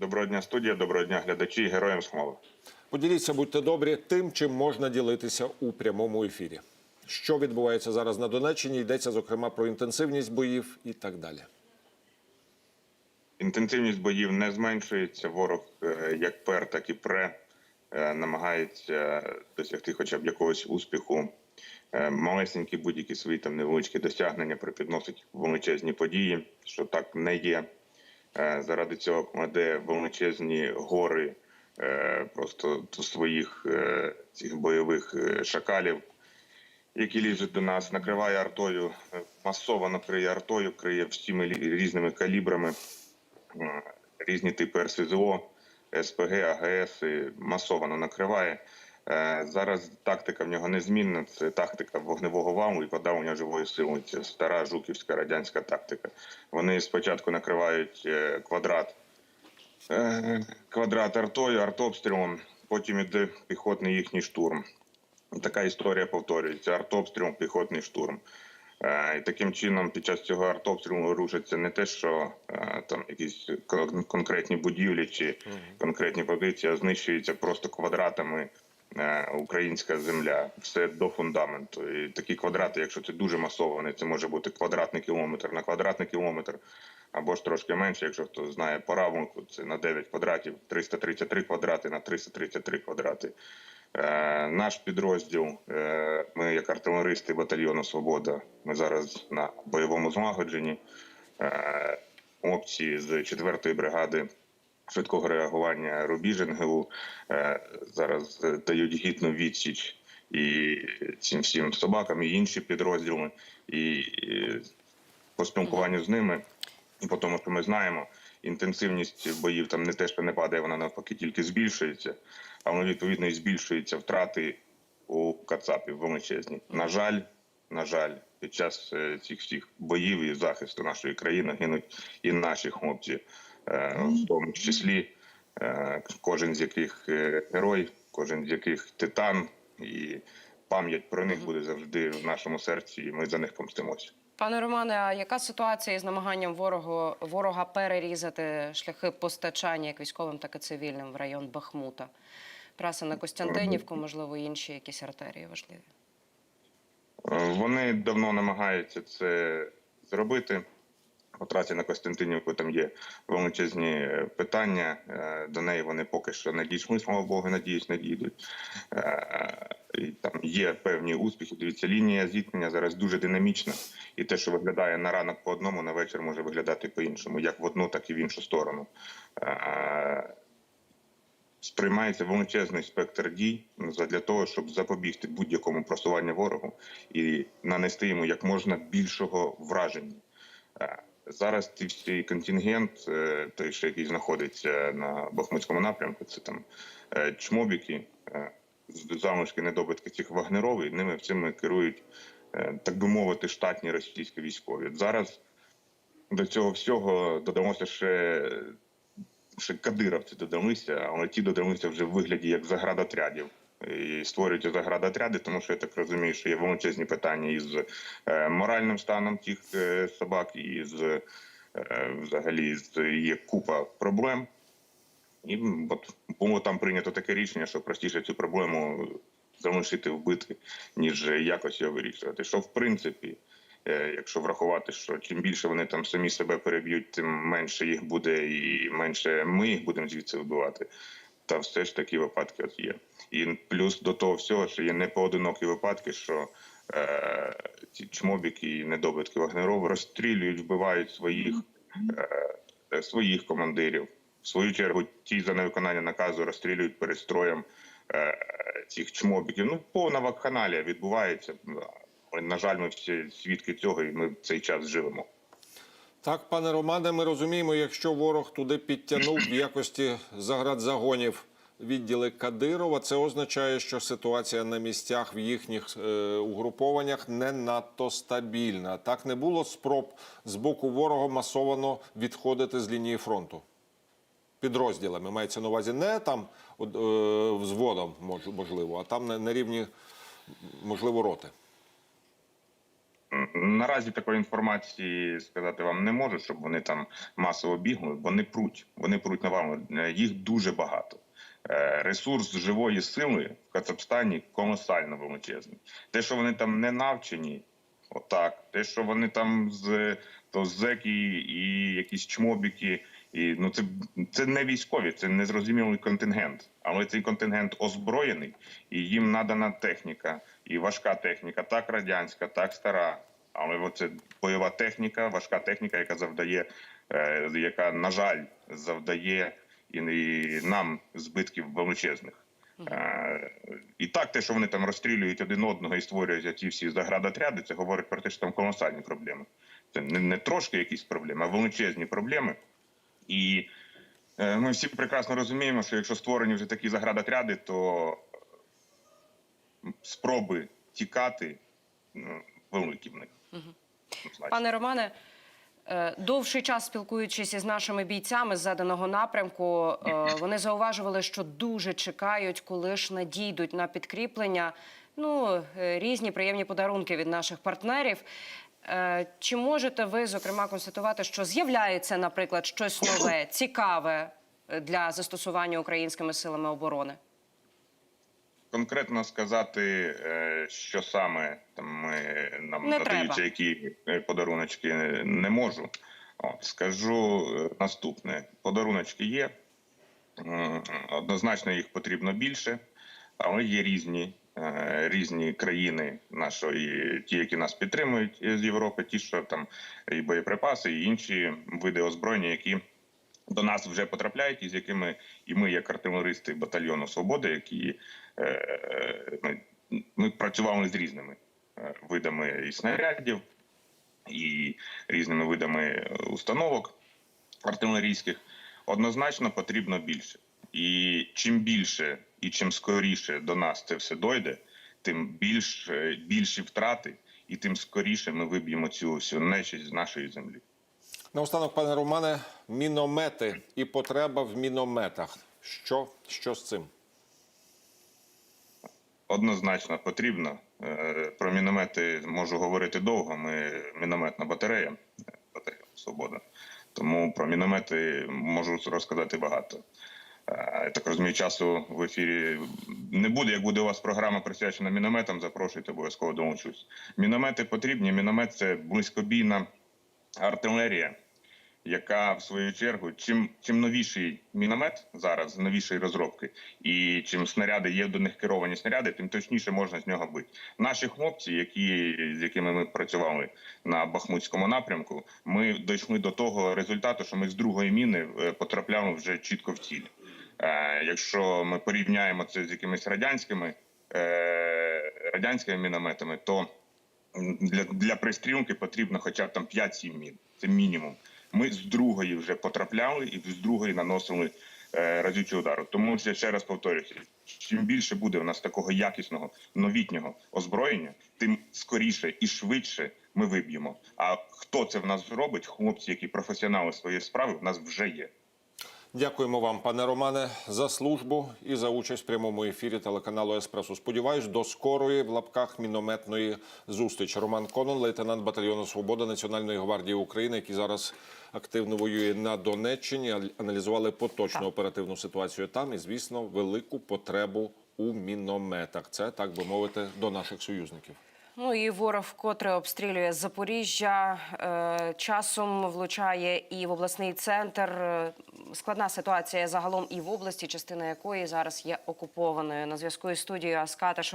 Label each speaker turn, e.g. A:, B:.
A: Доброго дня, студія, доброго дня, глядачі, героям слава.
B: Поділіться, будьте добрі, тим, чим можна ділитися у прямому ефірі. Що відбувається зараз на Донеччині? Йдеться зокрема про інтенсивність боїв і так далі.
A: Інтенсивність боїв не зменшується. Ворог е, як пер, так і пре е, намагається досягти хоча б якогось успіху. Е, Малесенькі будь-які свої там невеличкі досягнення припідносить величезні події, що так не є. Е, Заради цього кладе величезні гори е, просто своїх е, цих бойових шакалів, які лізуть до нас, накриває артою, масово накриє артою, криє всіми різними калібрами, різні типи РСЗО, СПГ, АГС масово накриває. Е, Зараз тактика в нього незмінна. Це тактика вогневого валу і подавлення живої сили. Це стара жуківська радянська тактика. Вони спочатку накривають е, квадрат е, квадрат артою, артобстрілом, потім іде піхотний їхній штурм. Така історія повторюється: артобстріл, піхотний штурм. І таким чином, під час цього артобстрілу рушиться не те, що там якісь конкретні будівлі чи конкретні позиції, а знищується просто квадратами українська земля, все до фундаменту. І такі квадрати, якщо це дуже масований, це може бути квадратний кілометр на квадратний кілометр, або ж трошки менше, якщо хто знає по равунку, це на 9 квадратів, 333 квадрати на 333 квадрати. Е, наш підрозділ, е, ми як артилеристи батальйону Свобода, ми зараз на бойовому злагодженні. Е, хлопці з 4-ї бригади швидкого реагування Рубіж е, зараз е, дають гідну відсіч і цим всім собакам, і інші підрозділи. І, по спілкуванню з ними, і по тому, що ми знаємо, інтенсивність боїв там не те, що не падає, вона навпаки тільки збільшується, але відповідно і збільшуються втрати у Кацапів величезні. На жаль, на жаль, під час е, цих всіх боїв і захисту нашої країни гинуть і наші хлопці, в тому числі е, кожен з яких е, герой, кожен з яких титан, і пам'ять про них буде завжди в нашому серці, і ми за них помстимося.
C: Пане Романе, а яка ситуація із намаганням ворогу, ворога перерізати шляхи постачання як військовим, так і цивільним в район Бахмута? Траса на Костянтинівку, можливо, інші якісь артерії важливі.
A: Е, Вони давно намагаються це зробити. По трасі на Костянтинівку там є величезні е, питання. Е, До неї вони поки що не дійшли, слава Богу, надіюсь, не дійдуть. Е, там є певні успіхи. Дивіться, лінія зіткнення зараз дуже динамічна, і те, що виглядає на ранок по одному, на вечір може виглядати по-іншому, як в одну, так і в іншу сторону. Сприймається величезний спектр дій для того, щоб запобігти будь-якому просуванню ворогу і нанести йому як можна більшого враження. Зараз ці всі контингент, е, той, що який знаходиться на Бахмутському напрямку, це там е, чмобіки, е, з- залишки недобитки цих вагнерових, ними всіми керують, так би мовити, штатні російські військові. Зараз до цього всього додалося ще ще кадировці додалися, але ті додалися вже в вигляді як заградотрядів. І створюють заградотряди, тому що я так розумію, що є величезні питання із е, моральним станом тих е, собак, і з е, взагалі є купа проблем. І от було там прийнято таке рішення, що простіше цю проблему залишити вбити, ніж якось його вирішувати. Що в принципі, якщо врахувати, що чим більше вони там самі себе переб'ють, тим менше їх буде, і менше ми їх будемо звідси вбивати. Та все ж такі випадки от є. І плюс до того всього, що є непоодинокі випадки, що е, ці чмобіки і недобитки Вагнеров розстрілюють, вбивають своїх, е, своїх командирів. В свою чергу ті за невиконання наказу розстрілюють перед строєм е, цих чмобіків. Ну, повна вакханалія відбувається. На жаль, ми всі свідки цього, і ми в цей час живемо.
B: Так, пане Романе, ми розуміємо, якщо ворог туди підтягнув в якості заградзагонів відділи Кадирова, це означає, що ситуація на місцях в їхніх е, угрупованнях не надто стабільна. Так не було спроб з боку ворога масовано відходити з лінії фронту. Підрозділами мається на увазі не там е, взводом, можливо, а там на, на рівні, можливо, роти.
A: Наразі такої інформації сказати вам не можу, щоб вони там масово бігли. Вони пруть. Вони пруть навалом. Е, Їх дуже багато. Е, Ресурс живої сили в Кацапстані колосально величезний. Те, що вони там не навчені, отак. Те, що вони там з то зеки і якісь чмобіки. І ну це, це не військові, це незрозумілий контингент. Але цей контингент озброєний, і їм надана техніка, і важка техніка, так радянська, так стара. Але оце бойова техніка, важка техніка, яка завдає, е, яка, на жаль, завдає і, нам збитків величезних. Е, і так, те, що вони там розстрілюють один одного і створюють ці всі заградотряди, це говорить про те, що там колосальні проблеми. Це не, не трошки якісь проблеми, а величезні проблеми. І е, ми всі прекрасно розуміємо, що якщо створені вже такі заградотряди, то спроби тікати ну, великі в них.
C: Пане Романе, е, довший час спілкуючись із нашими бійцями з заданого напрямку, е, вони зауважували, що дуже чекають, коли ж надійдуть на підкріплення. Ну, е, різні приємні подарунки від наших партнерів. Чи можете ви зокрема констатувати, що з'являється, наприклад, щось нове, цікаве для застосування українськими силами оборони?
A: Конкретно сказати, е, що саме там ми нам
C: Не
A: надаються,
C: треба.
A: які е, подаруночки не можу. От, скажу е, наступне: подаруночки є. Однозначно їх потрібно більше, але є різні. е, Різні країни нашої, ті, які нас підтримують з Європи, ті, що там і боєприпаси, і інші види озброєння, які до нас вже потрапляють, і з якими і ми, як артилеристи батальйону Свободи, які е, е, ми, ми працювали з різними е, видами і снарядів, і різними видами е, установок артилерійських, однозначно потрібно більше. І чим більше і чим скоріше до нас це все дойде, тим більш, е, більші втрати, і тим скоріше ми виб'ємо цю всю нечість з нашої землі.
B: Наостанок, пане Романе, міномети і потреба в мінометах. Що, що з цим?
A: Однозначно потрібно. Е, Про міномети можу говорити довго. Ми мінометна батарея, е, батарея Свобода. Тому про міномети можу розказати багато. Е, Я так розумію, часу в ефірі не буде. Як буде у вас програма присвячена мінометам, запрошуйте, обов'язково долучусь. Міномети потрібні. Міномет це близькобійна артилерія, яка в свою чергу, чим чим новіший міномет зараз, новішої розробки, і чим снаряди є до них керовані снаряди, тим точніше можна з нього бити. Наші хлопці, які з якими ми працювали на Бахмутському напрямку, ми дійшли до того результату, що ми з другої міни е, потрапляли вже чітко в ціль. Е, якщо ми порівняємо це з якимись радянськими е, радянськими мінометами, то для, для пристрілки потрібно хоча б там 5-7 мін. Це мінімум. Ми з другої вже потрапляли і з другої наносили е, разючий удару. Тому я ще раз повторюся: чим більше буде у нас такого якісного новітнього озброєння, тим скоріше і швидше ми виб'ємо. А хто це в нас зробить? Хлопці, які професіонали своєї справи, в нас вже є.
B: Дякуємо вам, пане Романе, за службу і за участь в прямому ефірі телеканалу Еспресо. Сподіваюсь, до скорої в лапках мінометної зустрічі. Роман Конон, лейтенант батальйону Свобода Національної гвардії України, який зараз активно воює на Донеччині. аналізували поточну оперативну ситуацію там і, звісно, велику потребу у мінометах. Це так би мовити до наших союзників.
C: Ну і ворог вкотре обстрілює Запоріжжя. Е, часом влучає і в обласний центр. Е, Складна ситуація загалом і в області, частина якої зараз є окупованою. На зв'язку із студією Аската Шур.